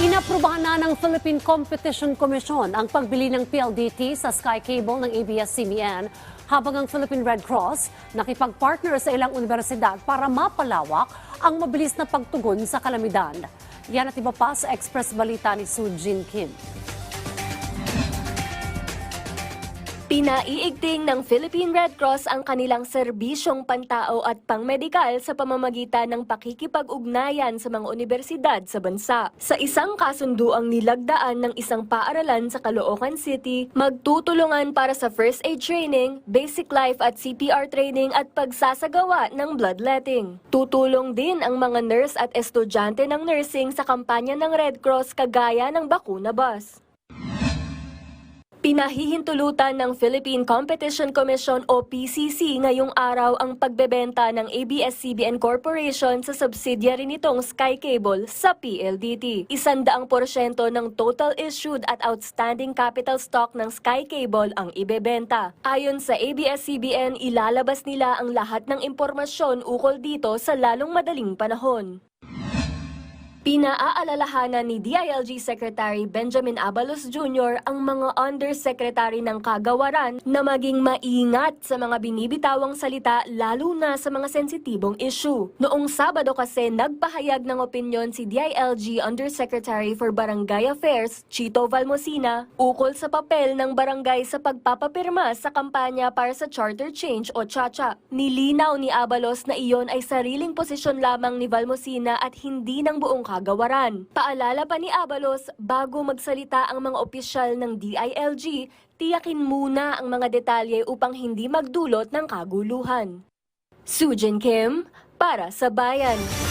Inaprubahan na ng Philippine Competition Commission ang pagbili ng PLDT sa Sky Cable ng ABS-CBN habang ang Philippine Red Cross nakipag-partner sa ilang universidad para mapalawak ang mabilis na pagtugon sa kalamidad. Yan at iba pa sa Express Balita ni Soo Jin Kim. Pinaiigting ng Philippine Red Cross ang kanilang serbisyong pantao at pangmedikal sa pamamagitan ng pakikipag-ugnayan sa mga universidad sa bansa. Sa isang kasunduang nilagdaan ng isang paaralan sa Caloocan City, magtutulungan para sa first aid training, basic life at CPR training at pagsasagawa ng bloodletting. Tutulong din ang mga nurse at estudyante ng nursing sa kampanya ng Red Cross kagaya ng bakuna bus. Pinahihintulutan ng Philippine Competition Commission o PCC ngayong araw ang pagbebenta ng ABS-CBN Corporation sa subsidiary nitong Sky Cable sa PLDT. Isandaang porsyento ng total issued at outstanding capital stock ng Sky Cable ang ibebenta. Ayon sa ABS-CBN, ilalabas nila ang lahat ng impormasyon ukol dito sa lalong madaling panahon. Pinaaalalahanan ni DILG Secretary Benjamin Abalos Jr. ang mga undersecretary ng kagawaran na maging maingat sa mga binibitawang salita lalo na sa mga sensitibong issue. Noong Sabado kasi nagpahayag ng opinyon si DILG Undersecretary for Barangay Affairs, Chito Valmosina, ukol sa papel ng barangay sa pagpapapirma sa kampanya para sa charter change o CHACHA. Nilinaw ni Abalos na iyon ay sariling posisyon lamang ni Valmosina at hindi ng buong kagawaran. Paalala pa ni Abalos, bago magsalita ang mga opisyal ng DILG, tiyakin muna ang mga detalye upang hindi magdulot ng kaguluhan. Sujin Kim, para sa Bayan.